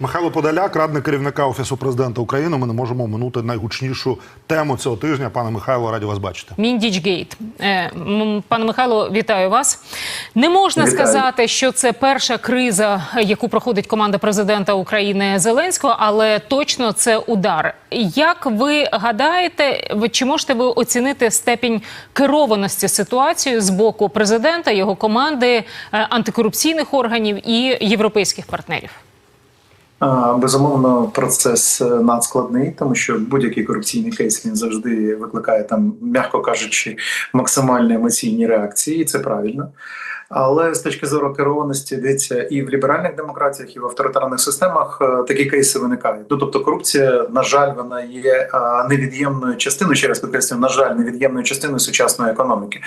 Михайло Подоляк, радник керівника офісу президента України. Ми не можемо оминути найгучнішу тему цього тижня. Пане Михайло, раді вас бачити. Міндічгейт. Е, Пане Михайло, вітаю вас. Не можна Вітаю. сказати, що це перша криза, яку проходить команда президента України Зеленського, але точно це удар. Як ви гадаєте, ви- чи можете ви оцінити степінь керованості ситуацією з боку президента, його команди, е, антикорупційних органів і європейських партнерів? Безумовно, процес е, надскладний, тому що будь-який корупційний кейс він завжди викликає там, м'яко кажучи, максимальні емоційні реакції, і це правильно. Але з точки зору керованості, дивіться, і в ліберальних демократіях, і в авторитарних системах е, такі кейси виникають. Ну, тобто, корупція, на жаль, вона є е, невід'ємною частиною, ще раз підкреслюю, на жаль, невід'ємною частиною сучасної економіки.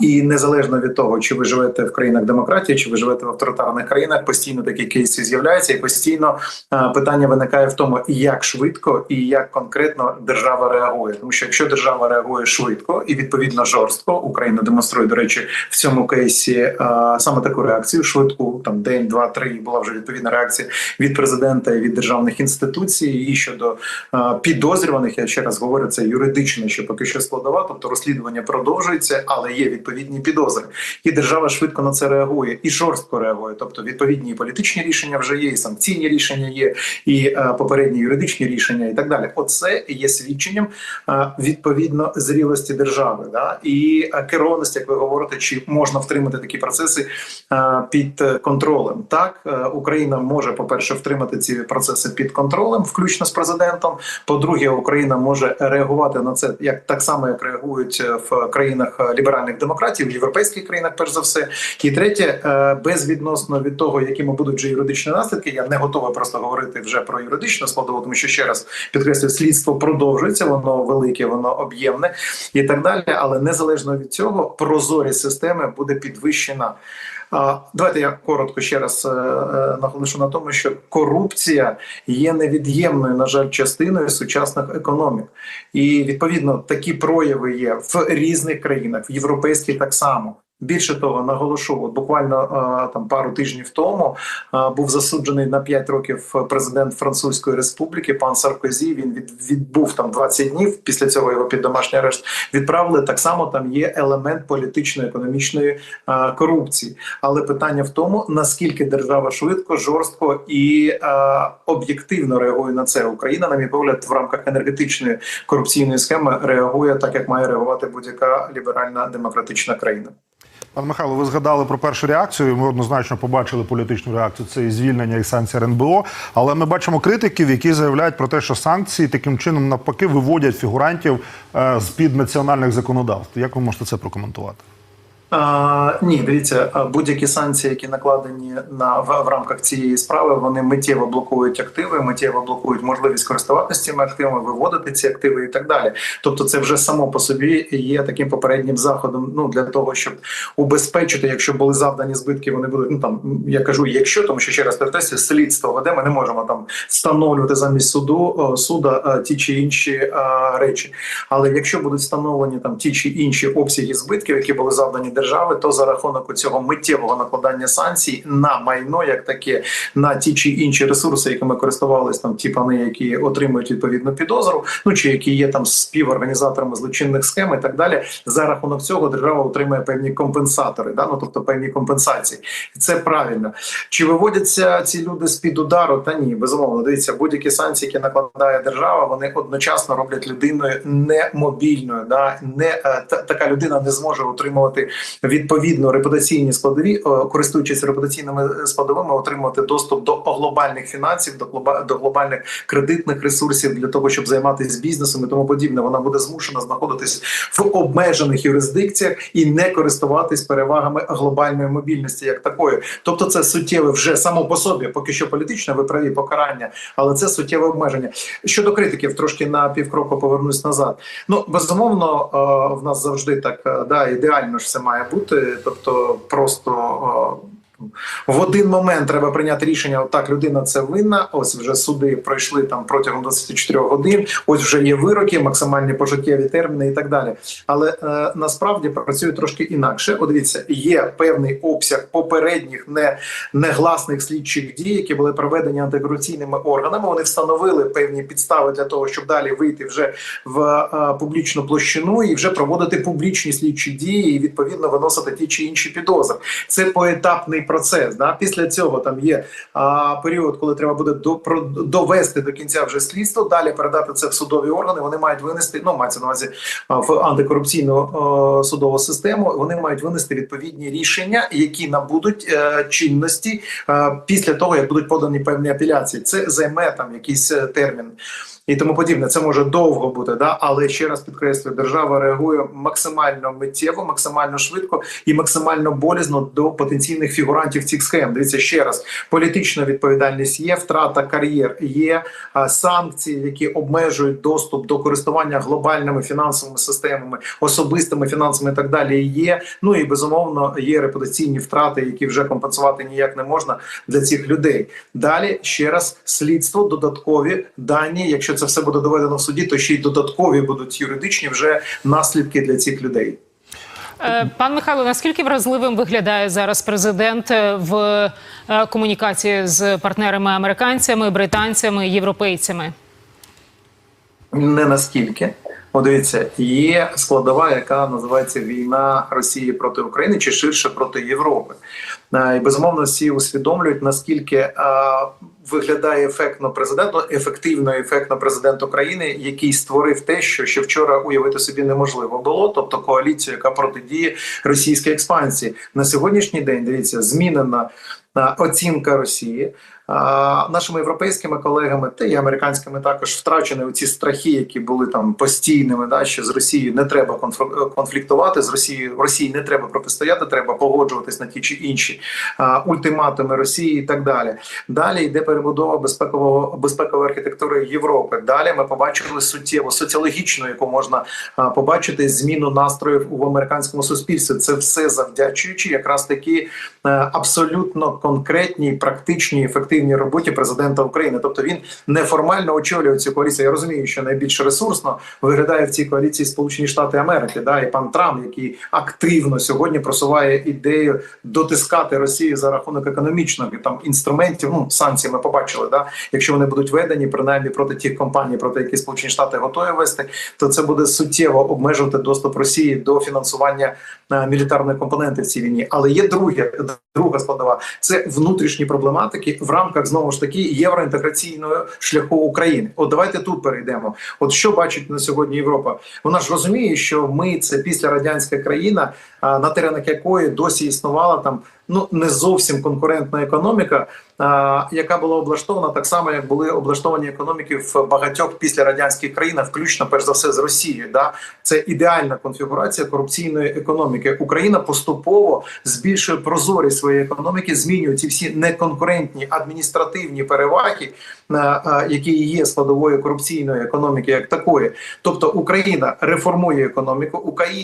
І незалежно від того, чи ви живете в країнах демократії, чи ви живете в авторитарних країнах, постійно такі кейси з'являються, і постійно питання виникає в тому, як швидко і як конкретно держава реагує. Тому що якщо держава реагує швидко і відповідно жорстко, Україна демонструє до речі в цьому кейсі а, саме таку реакцію швидку, там день, два, три була вже відповідна реакція від президента і від державних інституцій. І щодо підозрюваних, я ще раз говорю, це юридично, що поки що складова, тобто розслідування продовжується, але є відповідні підозри. І держава швидко на це реагує і жорстко реагує. Тобто відповідні і політичні рішення вже є, і санкційні рішення є, і попередні юридичні рішення, і так далі. Оце є свідченням відповідно зрілості держави, да і керованості, як ви говорите, чи можна втримати такі процеси е, під контролем. Так, е, Україна може, по перше, втримати ці процеси під контролем, включно з президентом. По-друге, Україна може реагувати на це як так само, як реагують е, в країнах ліберальних демократій, в європейських країнах, перш за все. І третє, безвідносно від того, якими будуть вже юридичні наслідки, я не готовий просто говорити вже про юридичну складову, тому що ще раз підкреслюю, слідство продовжується, воно велике, воно об'ємне і так далі. Але незалежно від цього, прозорість системи буде підвищена. Давайте я коротко ще раз е, е, наголошу на тому, що корупція є невід'ємною, на жаль, частиною сучасних економік, і відповідно такі прояви є в різних країнах, в європейській так само. Більше того, наголошу, от буквально е, там пару тижнів тому е, був засуджений на 5 років президент Французької Республіки, пан Саркозі. Він від, відбув там 20 днів. Після цього його під домашній арешт відправили. Так само там є елемент політично-економічної е, корупції. Але питання в тому, наскільки держава швидко, жорстко і об'єктивно реагує на це. Україна, на мій погляд, в рамках енергетичної корупційної схеми реагує так, як має реагувати будь-яка ліберальна демократична країна. Пане Михайло, ви згадали про першу реакцію. Ми однозначно побачили політичну реакцію. Це і звільнення і санкції РНБО. Але ми бачимо критиків, які заявляють про те, що санкції таким чином навпаки виводять фігурантів е, з під національних законодавств. Як ви можете це прокоментувати? А, ні, дивіться, будь-які санкції, які накладені на в, в рамках цієї справи, вони миттєво блокують активи, миттєво блокують можливість користуватися цими активами, виводити ці активи і так далі. Тобто, це вже само по собі є таким попереднім заходом. Ну для того, щоб убезпечити, якщо були завдані збитки, вони будуть. Ну там я кажу, якщо тому, що ще раз повертаюся, слідство веде, ми не можемо там встановлювати замість суду суда е, ті чи інші е, речі. Але якщо будуть встановлені там ті чи інші обсяги збитків, які були завдані держави, то за рахунок цього миттєвого накладання санкцій на майно, як таке, на ті чи інші ресурси, якими користувалися там ті пани, які отримують відповідну підозру, ну чи які є там співорганізаторами злочинних схем і так далі. За рахунок цього держава отримує певні компенсатори, да? ну тобто певні компенсації. Це правильно. Чи виводяться ці люди з під удару? Та ні, безумовно. Дивіться, будь-які санкції, які накладає держава, вони одночасно роблять людиною немобільною. Да? Не е, та, така людина не зможе отримувати відповідно репутаційні складові, е, користуючись репутаційними складовими, отримувати доступ до глобальних фінансів, до глобальних кредитних ресурсів для того, щоб займатися бізнесом і тому подібне. Вона буде змушена знаходитись в обмежених юрисдикціях і не користуватись перевагами глобальної мобільності як такої. Тобто, це суттєве вже само по собі, поки що політичне ви праві покарання, але це суттєве обмеження. Щодо критиків, трошки на півкроку повернусь назад. Ну безумовно, е, в нас завжди так е, да ідеально ж все має бути, тобто просто. В один момент треба прийняти рішення. Так, людина це винна. Ось вже суди пройшли там протягом 24 годин. Ось вже є вироки, максимальні пожиттєві терміни і так далі. Але е, насправді працює трошки інакше. От дивіться, є певний обсяг попередніх не, негласних слідчих дій, які були проведені антикорупційними органами. Вони встановили певні підстави для того, щоб далі вийти вже в е, публічну площину і вже проводити публічні слідчі дії і відповідно виносити ті чи інші підозри. Це поетапний процес. Да? Після цього там є а, період, коли треба буде до, про, довести до кінця вже слідство, далі передати це в судові органи. Вони мають винести, ну мається на увазі а, в антикорупційну е, судову систему. Вони мають винести відповідні рішення, які набудуть е, чинності е, після того, як будуть подані певні апеляції. Це займе там якийсь е, термін і тому подібне. Це може довго бути, да але ще раз підкреслюю, держава реагує максимально миттєво, максимально швидко і максимально болізно до потенційних фігурантів цих схем. Дивіться ще раз: політична відповідальність є, втрата кар'єр є санкції, які обмежують доступ до користування глобальними фінансовими системами, особистими фінансами і так далі. Є ну і безумовно є репутаційні втрати, які вже компенсувати ніяк не можна для цих людей. Далі ще раз слідство, додаткові дані. Якщо це все буде доведено в суді, то ще й додаткові будуть юридичні вже наслідки для цих людей. Е, Пан Михайло, наскільки вразливим виглядає зараз президент е, в е, комунікації з партнерами американцями, британцями, європейцями? Не наскільки. От дивіться, є складова, яка називається війна Росії проти України чи ширше проти Європи. Е, І безумовно всі усвідомлюють наскільки е, виглядає ефектно президент, ну, ефективно ефектно президент України, який створив те, що ще вчора уявити собі неможливо було, тобто коаліцію, яка протидіє російській експансії на сьогоднішній день. Дивіться, змінена е, оцінка Росії. А, нашими європейськими колегами та й американськими також втрачені оці страхи, які були там постійними. Да, що з Росією не треба конфліктувати, з Росією Росії не треба протистояти, треба погоджуватись на ті чи інші а, ультиматуми Росії і так далі. Далі йде перебудова безпекового безпекової архітектури Європи. Далі ми побачили суттєво соціологічну, яку можна а, побачити зміну настроїв у американському суспільстві. Це все завдячуючи якраз таки е, абсолютно конкретній, практичній, ефективній роботі президента України. Тобто він неформально очолює цю коаліцію. Я розумію, що найбільш ресурсно виглядає в цій коаліції Сполучені Штати Америки, да і пан Трамп, який активно сьогодні просуває ідею дотискати Росію за рахунок економічних там інструментів. Ну санкції ми побачили. Да, якщо вони будуть введені, принаймні проти тих компаній, проти яких Сполучені Штати готові вести, то це буде суттєво обмежувати доступ Росії до фінансування е, мілітарної компоненти в цій війні. Але є друге, друга складова це внутрішні проблематики в рамках знову ж таки євроінтеграційного шляху України. От давайте тут перейдемо. От що бачить на сьогодні Європа? Вона ж розуміє, що ми це після радянська країна, на теренах якої досі існувала там ну не зовсім конкурентна економіка, а, яка була облаштована так само, як були облаштовані економіки в багатьох післярадянських країнах, включно перш за все з Росією. Да? Це ідеальна конфігурація корупційної економіки. Україна поступово збільшує прозорість своєї економіки, змінює ці всі неконкурентні адміністративні переваги, а, а, які є складовою корупційної економіки, як такої. Тобто Україна реформує економіку,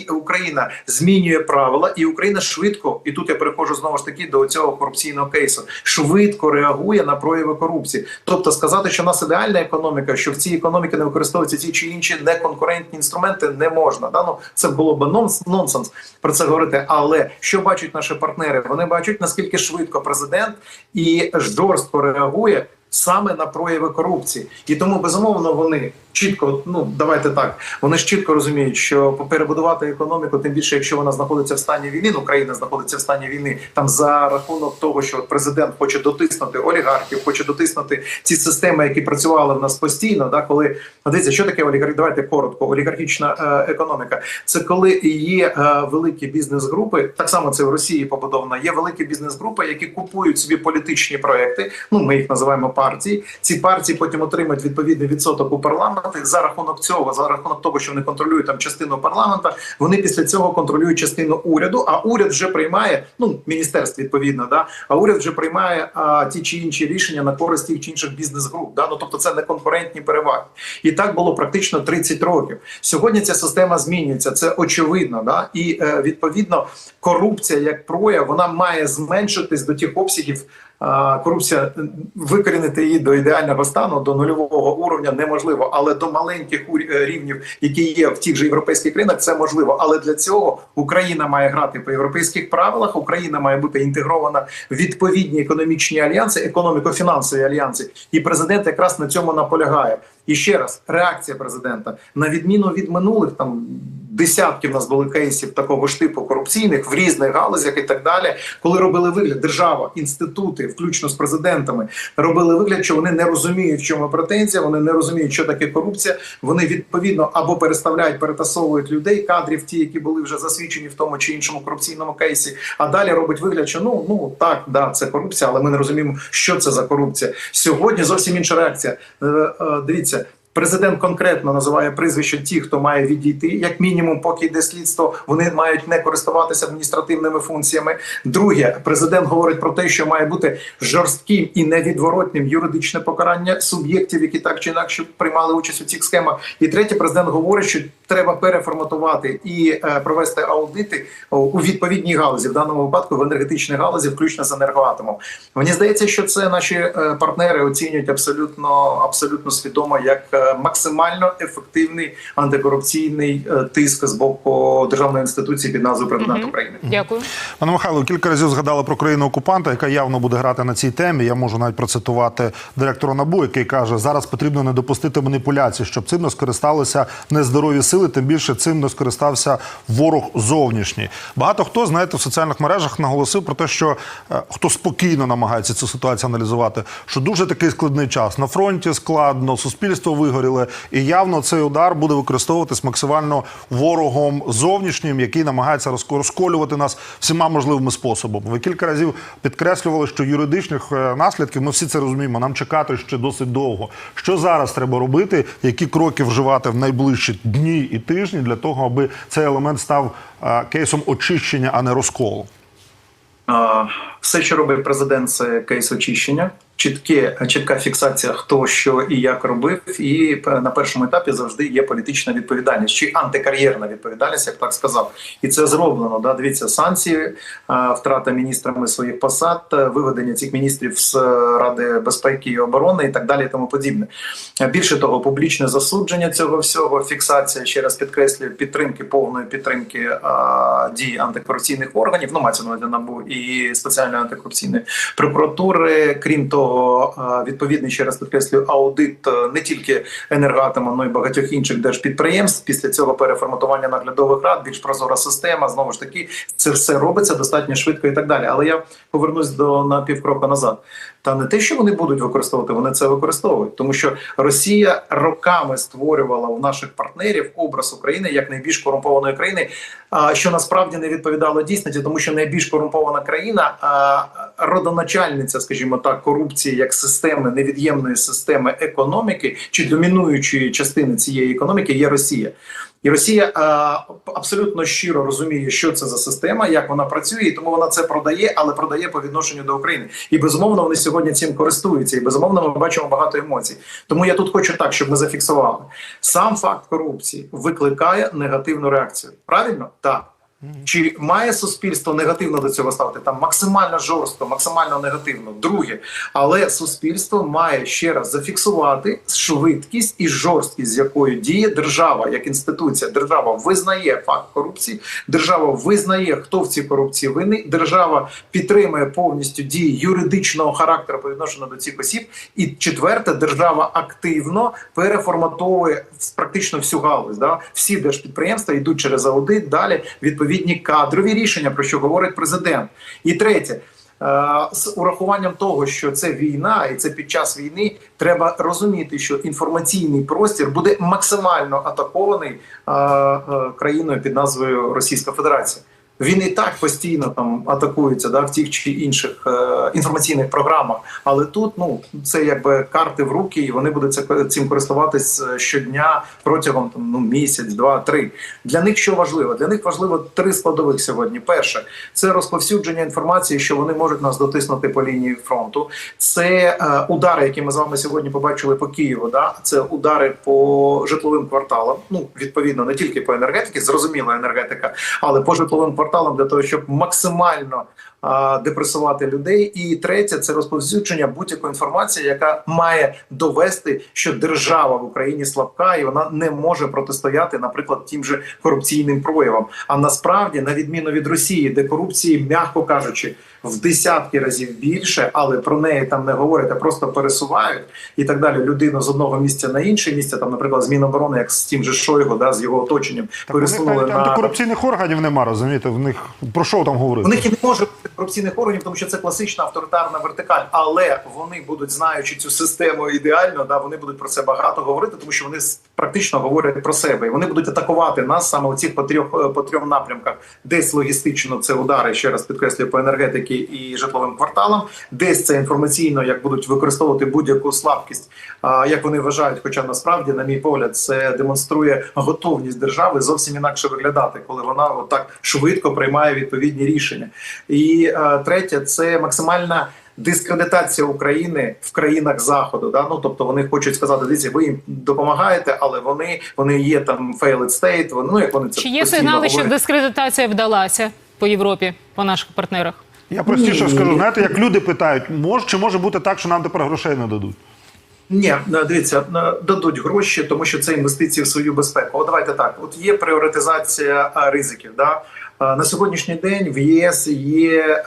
Україна змінює правила, і Україна швидко, і тут я переходжу знову ж таки до цього корупційного кейсу, швидко реагує на прояви корупції. Тобто сказати, що в нас ідеальна економіка, що в цій економіці не використовуються ті чи інші неконкурентні інструменти, не можна. Да? Ну, це було б нонс- нонсенс про це говорити. Але що бачать наші партнери? Вони бачать наскільки швидко президент і жорстко реагує. Саме на прояви корупції, і тому безумовно вони чітко, ну давайте так. Вони ж чітко розуміють, що перебудувати економіку, тим більше, якщо вона знаходиться в стані війни, ну Україна знаходиться в стані війни, там за рахунок того, що президент хоче дотиснути олігархів, хоче дотиснути ці системи, які працювали в нас постійно. Да, коли дивіться, що таке олігарх? Давайте коротко. Олігархічна е, економіка. Це коли є е, великі бізнес-групи, так само це в Росії побудовано. Є великі бізнес-групи, які купують собі політичні проекти. Ну ми їх називаємо партії. Ці партії потім отримають відповідний відсоток у парламенті. За рахунок цього, за рахунок того, що вони контролюють там частину парламента, вони після цього контролюють частину уряду. А уряд вже приймає ну міністерств відповідно, да а уряд вже приймає а, ті чи інші рішення на користь тих чи інших бізнес-груп. Да? Ну тобто це не конкурентні переваги. І так було практично 30 років. Сьогодні ця система змінюється. Це очевидно. Да? І е, відповідно корупція як прояв вона має зменшитись до тих обсягів. Корупція викорінити її до ідеального стану, до нульового уровня неможливо, але до маленьких е, рівнів, які є в тих же європейських країнах, це можливо. Але для цього Україна має грати по європейських правилах. Україна має бути інтегрована в відповідні економічні альянси, економіко-фінансові альянси. І президент якраз на цьому наполягає. І ще раз, реакція президента на відміну від минулих там десятків у нас були кейсів такого ж типу корупційних в різних галузях і так далі, коли робили вигляд держава, інститути, включно з президентами, робили вигляд, що вони не розуміють, в чому претензія, вони не розуміють, що таке корупція. Вони відповідно або переставляють, перетасовують людей, кадрів, ті, які були вже засвідчені в тому чи іншому корупційному кейсі. А далі робить вигляд, що ну ну так, да, це корупція, але ми не розуміємо, що це за корупція. Сьогодні зовсім інша реакція. Е, е, дивіться. Президент конкретно називає прізвище ті, хто має відійти, як мінімум, поки йде слідство, вони мають не користуватися адміністративними функціями. Друге, президент говорить про те, що має бути жорстким і невідворотним юридичне покарання суб'єктів, які так чи інакше приймали участь у цих схемах. І третє, президент говорить, що треба переформатувати і е, провести аудити у відповідній галузі, в даному випадку в енергетичній галузі, включно з енергоатомом. Мені здається, що це наші е, партнери оцінюють абсолютно абсолютно свідомо як е, максимально ефективний антикорупційний е, тиск з боку державної інституції під назвою президент Мгм. України. Дякую. Пане Михайло, кілька разів згадали про країну окупанта, яка явно буде грати на цій темі. Я можу навіть процитувати директора НАБУ, який каже: зараз потрібно не допустити маніпуляцій, щоб цим не скористалися нездорові сили. Тим більше цим не скористався ворог зовнішній. Багато хто знаєте в соціальних мережах наголосив про те, що е, хто спокійно намагається цю ситуацію аналізувати, що дуже такий складний час на фронті складно, суспільство вигоріле, і явно цей удар буде використовуватись максимально ворогом зовнішнім, який намагається розко- розколювати нас всіма можливими способами. Ви кілька разів підкреслювали, що юридичних е, наслідків ми всі це розуміємо. Нам чекати ще досить довго. Що зараз треба робити? Які кроки вживати в найближчі дні і тижні для того, аби цей елемент став е, кейсом очищення, а не розколу? Все, що робить президент, це кейс очищення. Чітке, чітка фіксація, хто що і як робив, і на першому етапі завжди є політична відповідальність чи антикар'єрна відповідальність, як так сказав. І це зроблено. Да? Дивіться, санкції, втрата міністрами своїх посад, виведення цих міністрів з е, Ради безпеки і оборони і так далі, і тому подібне. Більше того, публічне засудження цього всього, фіксація ще раз підкреслюю підтримки, повної підтримки е, дій антикорупційних органів, ну мається на НАБУ і спеціальної антикорупційної прокуратури. Крім того, е, відповідний ще раз підкреслюю аудит е, не тільки енергоатома, але й багатьох інших держпідприємств. Після цього переформатування наглядових рад, більш прозора система. Знову ж таки, це все робиться достатньо швидко і так далі. Але я повернусь до на півкрока назад. Та не те, що вони будуть використовувати, вони це використовують, тому що Росія роками створювала у наших партнерів образ України як найбільш корумпованої країни, що насправді не відповідало дійсності, тому що найбільш корумпована країна, родоначальниця, скажімо так, корупції як системи невід'ємної системи економіки чи домінуючої частини цієї економіки є Росія. І Росія а, абсолютно щиро розуміє, що це за система, як вона працює, і тому вона це продає, але продає по відношенню до України. І безумовно вони сьогодні цим користуються. І безумовно ми бачимо багато емоцій. Тому я тут хочу так, щоб ми зафіксували. Сам факт корупції викликає негативну реакцію. Правильно? Так. Чи має суспільство негативно до цього ставити? Там максимально жорстко, максимально негативно. Друге, але суспільство має ще раз зафіксувати швидкість і жорсткість, з якою діє держава як інституція. Держава визнає факт корупції, держава визнає, хто в цій корупції винний. Держава підтримує повністю дії юридичного характеру по відношенню до цих осіб. І четверте, держава активно переформатовує практично всю галузь. Да? Всі держпідприємства йдуть через аудит. Далі відповідні кадрові рішення, про що говорить президент. І третє. е, З урахуванням того, що це війна, і це під час війни треба розуміти, що інформаційний простір буде максимально атакований е, е, країною під назвою Російська Федерація. Він і так постійно там атакується да, в тих чи інших е, інформаційних програмах. Але тут ну це якби карти в руки, і вони будуть цим користуватись е, щодня протягом там, ну, місяць, два, три. Для них що важливо? Для них важливо три складових сьогодні. Перше це розповсюдження інформації, що вони можуть нас дотиснути по лінії фронту. Це е, удари, які ми з вами сьогодні побачили по Києву. Да? Це удари по житловим кварталам. Ну відповідно, не тільки по енергетиці, зрозуміла енергетика, але по житловим кварталам для того, щоб максимально депресувати людей. І третє це розповсюдження будь-якої інформації, яка має довести, що держава в Україні слабка і вона не може протистояти, наприклад, тим же корупційним проявам. А насправді, на відміну від Росії, де корупції, м'яко кажучи, в десятки разів більше, але про неї там не говорять, а просто пересувають і так далі. Людину з одного місця на інше місце, там, наприклад, з Міноборони, як з тим же Шойгу, да, з його оточенням, пересунули на антикорупційних органів нема, розумієте? В них про що там говорити? у них і не може бути корупційних органів, тому що це класична авторитарна вертикаль. Але вони будуть знаючи цю систему ідеально, да вони будуть про це багато говорити, тому що вони практично говорять про себе, і вони будуть атакувати нас саме у цих по трьох е, по трьом напрямках. Десь логістично це удари, ще раз підкреслюю, по енергетики і житловим кварталам, десь це інформаційно, як будуть використовувати будь-яку слабкість, а як вони вважають. Хоча насправді, на мій погляд, це демонструє готовність держави зовсім інакше виглядати, коли вона отак швидко приймає відповідні рішення. І е, третє це максимальна. Дискредитація України в країнах заходу, да ну тобто вони хочуть сказати, дивіться, ви їм допомагаєте, але вони вони є там failed state, Вони ну як вони це Чи є сигнали, що дискредитація вдалася по Європі, по наших партнерах? Я простіше Ні. скажу, знаєте, як люди питають, може чи може бути так, що нам тепер грошей не дадуть? Ні, е, дивіться, е, дадуть гроші, тому що це інвестиції в свою безпеку. От давайте так: от є пріоритизація ризиків. Да? Е, На сьогоднішній день в ЄС є е,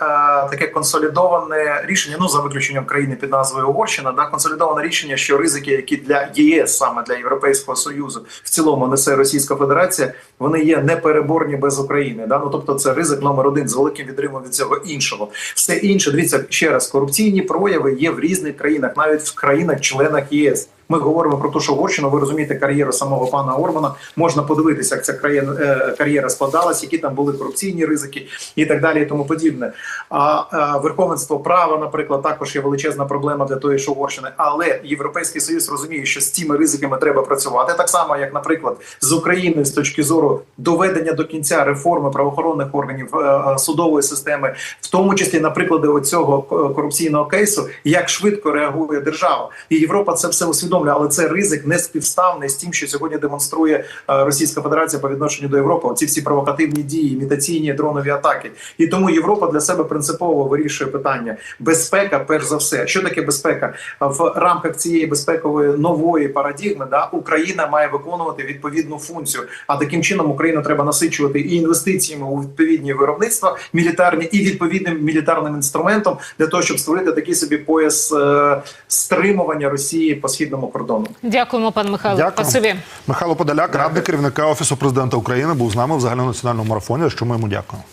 таке консолідоване рішення, ну за виключенням країни під назвою Угорщина, да, консолідоване рішення, що ризики, які для ЄС, саме для Європейського союзу, в цілому несе Російська Федерація, вони є непереборні без України. Да? Ну тобто, це ризик номер один з великим відривом від цього іншого. Все інше, дивіться ще раз, корупційні прояви є в різних країнах, навіть в країнах-членах ЄС. Ми говоримо про те, що Угорщина, ви розумієте, кар'єру самого пана Орбана. Можна подивитися, як ця е, кар'єра складалась, які там були корупційні ризики і так далі, і тому подібне. А, верховенство права, наприклад, також є величезна проблема для тої ж Угорщини. Але Європейський Союз розуміє, що з цими ризиками треба працювати. Так само, як, наприклад, з Україною з точки зору доведення до кінця реформи правоохоронних органів е, е, судової системи, в тому числі на приклади оцього корупційного кейсу, як швидко реагує держава, і Європа це все усвідомлює, але це ризик не співставний з тим, що сьогодні демонструє е, Російська Федерація по відношенню до Європи. Оці всі провокативні дії, імітаційні дронові атаки. І тому Європа для себе принципово вирішує питання безпека. Перш за все, що таке безпека в рамках цієї безпекової нової парадігми, да Україна має виконувати відповідну функцію. А таким чином Україну треба насичувати і інвестиціями у відповідні виробництва мілітарні, і відповідним мілітарним інструментом для того, щоб створити такий собі пояс е, стримування Росії по східному кордону. Дякуємо, пан Михайло. Дякую. Спасибі. Михайло Подоляк, радник керівника Офісу президента України, був з нами в загальнонаціональному марафоні. Що ми йому дякуємо.